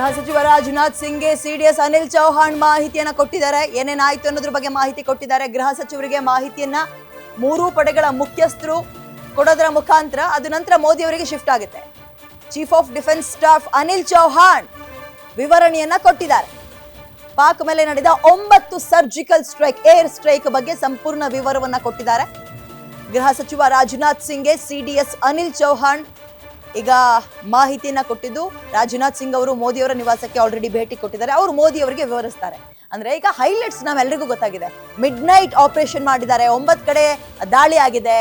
ಗೃಹ ಸಚಿವ ರಾಜನಾಥ್ ಸಿಂಗ್ಗೆ ಸಿಡಿಎಸ್ ಅನಿಲ್ ಚೌಹಾಣ್ ಮಾಹಿತಿಯನ್ನ ಕೊಟ್ಟಿದ್ದಾರೆ. ಏನೇನಾಯ್ತು ಅನ್ನೋದ್ರ ಬಗ್ಗೆ ಮಾಹಿತಿ ಕೊಟ್ಟಿದ್ದಾರೆ. ಗೃಹ ಸಚಿವರಿಗೆ ಮಾಹಿತಿಯನ್ನ ಮೂರೂ ಪಡೆಗಳ ಮುಖ್ಯಸ್ಥರು ಕೊಡೋದರ ಮುಖಾಂತರ ಅದು ನಂತರ ಮೋದಿ ಅವರಿಗೆ ಶಿಫ್ಟ್ ಆಗುತ್ತೆ. Chief of defence staff Anil Chauhan ವಿವರಣೆಯನ್ನ ಕೊಟ್ಟಿದ್ದಾರೆ. ಪಾಕ್ ಮೇಲೆ ನಡೆದ ಒಂಬತ್ತು ಸರ್ಜಿಕಲ್ ಸ್ಟ್ರೈಕ್ ಏರ್ ಸ್ಟ್ರೈಕ್ ಬಗ್ಗೆ ಸಂಪೂರ್ಣ ವಿವರವನ್ನ ಕೊಟ್ಟಿದ್ದಾರೆ. ಗೃಹ ಸಚಿವ ರಾಜನಾಥ್ ಸಿಂಗ್ಗೆ ಸಿಡಿಎಸ್ ಅನಿಲ್ ಚೌಹಾಣ್ ಈಗ ಮಾಹಿತಿಯನ್ನ ಕೊಟ್ಟಿದ್ದು ರಾಜನಾಥ್ ಸಿಂಗ್ ಅವರು. ಮೋದಿ ಅವರ ನಿವಾಸಕ್ಕೆ ಆಲ್ರೆಡಿ ಭೇಟಿ ಕೊಟ್ಟಿದ್ದಾರೆ. ಅವರು ಮೋದಿ ಅವರಿಗೆ ವಿವರಿಸ್ತಾರೆ. ಅಂದ್ರೆ ಈಗ ಹೈಲೈಟ್ಸ್ ನಾವೆಲ್ಲರಿಗೂ ಗೊತ್ತಾಗಿದೆ. ಮಿಡ್ ನೈಟ್ ಆಪರೇಷನ್ ಮಾಡಿದ್ದಾರೆ. ಒಂಬತ್ ಕಡೆ ದಾಳಿ ಆಗಿದೆ.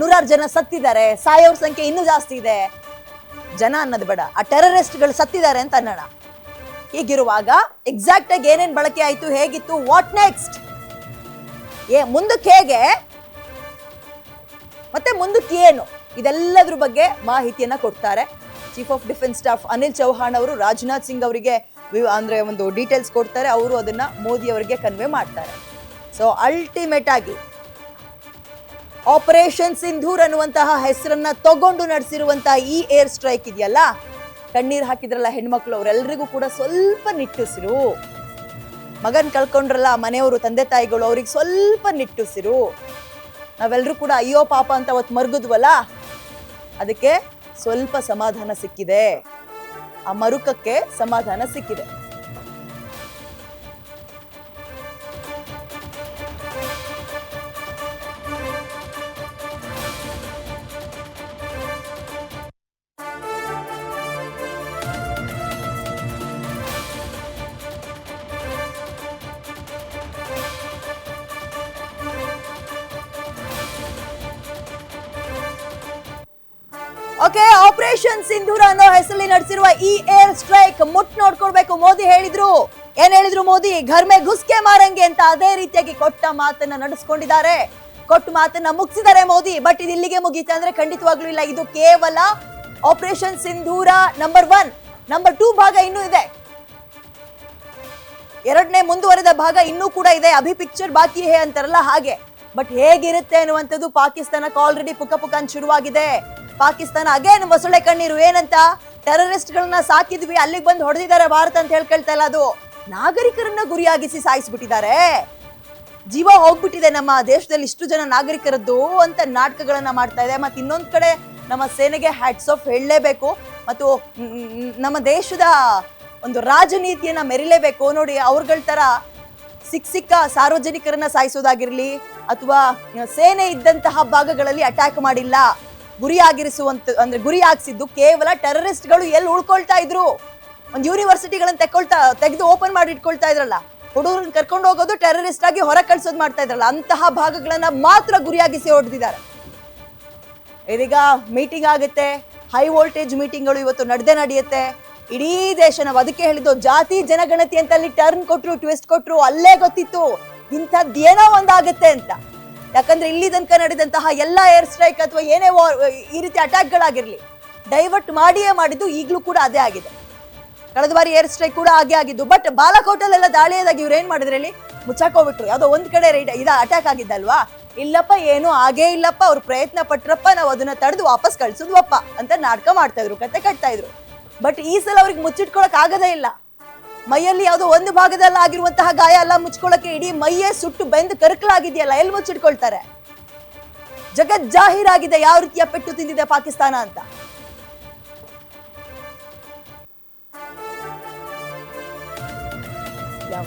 ನೂರಾರು ಜನ ಸತ್ತಿದ್ದಾರೆ. ಸಾಯೋರ್ ಸಂಖ್ಯೆ ಇನ್ನೂ ಜಾಸ್ತಿ ಇದೆ. ಜನ ಅನ್ನೋದು ಬೇಡ. ಆ ಟೆರರಿಸ್ಟ್ಗಳು ಸತ್ತಿದ್ದಾರೆ ಅಂತ ಅನ್ನೋಣ. ಹೀಗಿರುವಾಗ ಎಕ್ಸಾಕ್ಟ್ ಆಗಿ ಏನೇನ್ ಬಳಕೆ ಆಯಿತು, ಹೇಗಿತ್ತು ವಾಟ್ ನೆಕ್ಸ್ಟ್ ಏ, ಮುಂದಕ್ಕೆ ಹೇಗೆ? ಮತ್ತೆ ಮುಂದಕ್ಕೆ ಏನು? ಇದೆಲ್ಲದ್ರ ಬಗ್ಗೆ ಮಾಹಿತಿಯನ್ನ ಕೊಡ್ತಾರೆ. Chief of defence staff Anil Chauhan ಅವರು, ರಾಜನಾಥ್ ಸಿಂಗ್ ಅವರಿಗೆ ಅಂದ್ರೆ ಒಂದು ಡೀಟೇಲ್ಸ್ ಕೊಡ್ತಾರೆ. ಅವರು ಅದನ್ನ ಮೋದಿ ಅವರಿಗೆ ಕನ್ವೆ ಮಾಡ್ತಾರೆ. ಸೊ ಅಲ್ಟಿಮೇಟ್ ಆಗಿ ಆಪರೇಷನ್ ಸಿಂಧೂರ್ ಅನ್ನುವಂತಹ ಹೆಸರನ್ನ ತಗೊಂಡು ನಡೆಸಿರುವಂತಹ ಈ ಏರ್ ಸ್ಟ್ರೈಕ್ ಇದೆಯಲ್ಲ, ಕಣ್ಣೀರ್ ಹಾಕಿದ್ರಲ್ಲ ಹೆಣ್ಮಕ್ಳು ಅವರೆಲ್ಲರಿಗೂ ಕೂಡ ಸ್ವಲ್ಪ ನಿಟ್ಟುಸಿರು. ಮಗನ್ ಕಳ್ಕೊಂಡ್ರಲ್ಲ, ಮನೆಯವರು, ತಂದೆ ತಾಯಿಗಳು, ಅವ್ರಿಗೆ ಸ್ವಲ್ಪ ನಿಟ್ಟುಸಿರು. ನಾವೆಲ್ಲರೂ ಕೂಡ, ಅಯ್ಯೋ ಪಾಪ ಅಂತ ಅವತ್ತು ಮರ್ಗುದ್ವಲ್ಲ? ಅದಕ್ಕೆ ಸ್ವಲ್ಪ ಸಮಾಧಾನ ಸಿಕ್ಕಿದೆ. ಆ ಮರುಕಕ್ಕೆ ಸಮಾಧಾನ ಸಿಕ್ಕಿದೆ. ಓಕೆ ಆಪರೇಷನ್ ಸಿಂಧೂರ ಅನ್ನೋ ಹೆಸರಲ್ಲಿ ನಡೆಸಿರುವ ಈ ಏರ್ ಸ್ಟ್ರೈಕ್ ಮುಟ್ ನೋಡ್ಕೊಳ್ಬೇಕು. ಮೋದಿ ಹೇಳಿದ್ರು. ಏನ್ ಹೇಳಿದ್ರು ಮೋದಿ? ಘರ್ಮೆ ಗುಸ್ಕೆ ಮಾರಂಗೆ ಅಂತ ಅದೇ ರೀತಿಯಾಗಿ ಕೊಟ್ಟ ಮಾತನ್ನ ನಡೆಸ್ಕೊಂಡಿದ್ದಾರೆ. ಕೊಟ್ಟ ಮಾತನ್ನ ಮುಗಿಸಿದ್ದಾರೆ ಮೋದಿ. ಬಟ್ ಇದು ಇಲ್ಲಿಗೆ ಮುಗೀತ ಅಂದ್ರೆ ಖಂಡಿತವಾಗ್ಲೂ ಇಲ್ಲ. ಇದು ಕೇವಲ operation Sindoor number one number two ಭಾಗ ಇನ್ನೂ ಇದೆ. ಎರಡನೇ ಮುಂದುವರೆದ ಭಾಗ ಇನ್ನೂ ಕೂಡ ಇದೆ. ಅಭಿ ಪಿಕ್ಚರ್ ಬಾಕಿ ಹೇ ಅಂತಾರಲ್ಲ ಹಾಗೆ. ಬಟ್ ಹೇಗಿರುತ್ತೆ ಅನ್ನುವಂಥದ್ದು ಪಾಕಿಸ್ತಾನಕ್ಕೆ ಆಲ್ರೆಡಿ ಪುಕ್ಕ ಪುಕ ಶುರುವಾಗಿದೆ. ಪಾಕಿಸ್ತಾನ ಅಗೇನ್ ಮೊಸಳೆ ಕಣ್ಣೀರು ಏನಂತ? ಟೆರರಿಸ್ಟ್ ಗಳನ್ನ ಸಾಕಿದ್ವಿ, ಅಲ್ಲಿಗೆ ಬಂದು ಹೊಡೆದಿದ್ದಾರೆ ಭಾರತ ಅಂತ ಹೇಳ್ಕೊಳ್ತಾ ಇಲ್ಲ ಅದು. ನಾಗರಿಕರನ್ನ ಗುರಿಯಾಗಿಸಿ ಸಾಯಿಸ್ಬಿಟ್ಟಿದ್ದಾರೆ. ಜೀವ ಹೋಗ್ಬಿಟ್ಟಿದೆ ನಮ್ಮ ದೇಶದಲ್ಲಿ ಇಷ್ಟು ಜನ ನಾಗರಿಕರದ್ದು ಅಂತ ನಾಟಕಗಳನ್ನ ಮಾಡ್ತಾ ಇದೆ. ಮತ್ತೆ ಇನ್ನೊಂದ್ ಕಡೆ ನಮ್ಮ ಸೇನೆಗೆ ಹ್ಯಾಟ್ಸ್ ಆಫ್ ಹೇಳಲೇಬೇಕು. ಮತ್ತು ನಮ್ಮ ದೇಶದ ಒಂದು ರಾಜನೀತಿಯನ್ನ ಮೆರಿಲೇಬೇಕು. ನೋಡಿ ಅವ್ರಗಳ ತರ ಸಿಕ್ಕ ಸಿಕ್ಕ ಸಾರ್ವಜನಿಕರನ್ನ ಸಾಯಿಸೋದಾಗಿರ್ಲಿ ಅಥವಾ ಸೇನೆ ಇದ್ದಂತಹ ಭಾಗಗಳಲ್ಲಿ ಅಟ್ಯಾಕ್ ಮಾಡಿಲ್ಲ, ಗುರಿಯಾಗಿರಿಸುವಂತ, ಅಂದ್ರೆ ಗುರಿ ಹಾಕ್ಸಿದ್ದು ಕೇವಲ ಟೆರರಿಸ್ಟ್ಗಳು ಎಲ್ಲಿ ಉಳ್ಕೊಳ್ತಾ ಇದ್ರು. ಒಂದು ಯೂನಿವರ್ಸಿಟಿಗಳನ್ನ ತೆಕ್ಕೊಳ್ತಾ, ತೆಗೆದು ಓಪನ್ ಮಾಡಿ ಇಟ್ಕೊಳ್ತಾ ಇದ್ರಲ್ಲ. ಹುಡುಗರನ್ನ ಕರ್ಕೊಂಡು ಹೋಗೋದು ಟೆರರಿಸ್ಟ್ ಆಗಿ ಹೊರ ಕಳ್ಸೋದು ಮಾಡ್ತಾ ಇದ್ರಲ್ಲ. ಅಂತಹ ಭಾಗಗಳನ್ನ ಮಾತ್ರ ಗುರಿಯಾಗಿಸಿ ಹೊಡೆದಿದ್ದಾರೆ. ಇದೀಗ ಮೀಟಿಂಗ್ ಆಗುತ್ತೆ. ಹೈ ವೋಲ್ಟೇಜ್ ಮೀಟಿಂಗ್ಗಳು ಇವತ್ತು ನಡೆದೇ ನಡೆಯುತ್ತೆ. ಇಡೀ ದೇಶ ನಾವು ಅದಕ್ಕೆ ಹೇಳಿದ್ದು ಜಾತಿ, ಜನಗಣತಿ ಅಂತ ಅಲ್ಲಿ ಟರ್ನ್ ಕೊಟ್ಟರು ಟ್ವಿಸ್ಟ್ ಕೊಟ್ಟರು ಅಲ್ಲೇ ಗೊತ್ತಿತ್ತು. ಇಂಥದ್ದು ಏನೋ ಒಂದಾಗುತ್ತೆ ಅಂತ. ಯಾಕಂದ್ರೆ ಇಲ್ಲಿ ತನಕ ನಡೆದಂತಹ ಎಲ್ಲ ಏರ್ ಸ್ಟ್ರೈಕ್ ಅಥವಾ ಏನೇ ವಾರ್ ಈ ರೀತಿ ಅಟ್ಯಾಕ್ಗಳಾಗಿರಲಿ ಡೈವರ್ಟ್ ಮಾಡಿಯೇ ಮಾಡಿದ್ದು ಈಗಲೂ ಕೂಡ ಅದೇ ಆಗಿದೆ. ಕಳೆದ ಬಾರಿ ಏರ್ ಸ್ಟ್ರೈಕ್ ಕೂಡ ಹಾಗೆ ಆಗಿದ್ದು ಬಟ್ ಬಾಲಕೋಟಲ್ಲೆಲ್ಲ ದಾಳಿಯದಾಗಿ ಇವ್ರು ಏನ್ ಮಾಡಿದ್ರಲ್ಲಿ ಹೇಳಿ? ಮುಚ್ಚಾಕೋಬಿಟ್ರು ಯಾವುದೋ ಒಂದ್ ಕಡೆ ರೈಡ್ ಇದ ಅಟ್ಯಾಕ್ ಆಗಿದ್ದಲ್ವಾ? ಇಲ್ಲಪ್ಪ, ಏನು ಆಗೇ ಇಲ್ಲಪ್ಪ. ಅವ್ರು ಪ್ರಯತ್ನ ಪಟ್ರಪ್ಪ, ನಾವು ಅದನ್ನ ತಡೆದು ವಾಪಸ್ ಕಳ್ಸಿದ್ವಪ್ಪ ಅಂತ ನಾಟಕ ಮಾಡ್ತಾ ಇದ್ರು, ಕತೆ ಕಟ್ತಾ ಇದ್ರು. ಬಟ್ ಈ ಸಲ ಅವ್ರಿಗೆ ಮುಚ್ಚಿಟ್ಕೊಳಕ್ ಆಗದೇ ಇಲ್ಲ. ಮೈಯಲ್ಲಿ ಯಾವುದೋ ಒಂದು ಭಾಗದಲ್ಲಿ ಆಗಿರುವಂತಹ ಗಾಯ ಎಲ್ಲ ಮುಚ್ಕೊಳ್ಳಕ್ಕೆ ಇಡೀ ಮೈಯೇ ಸುಟ್ಟು ಬೆಂದು ಕರ್ಕಲಾಗಿದೆಯಲ್ಲ, ಎಲ್ಲಿ ಮುಚ್ಚಿಟ್ಕೊಳ್ತಾರೆ? ಜಗತ್ ಜಾಹೀರಾಗಿದೆ ಯಾವ ರೀತಿಯ ಪೆಟ್ಟು ತಿಂದಿದೆ ಪಾಕಿಸ್ತಾನ ಅಂತ? ಯಾವ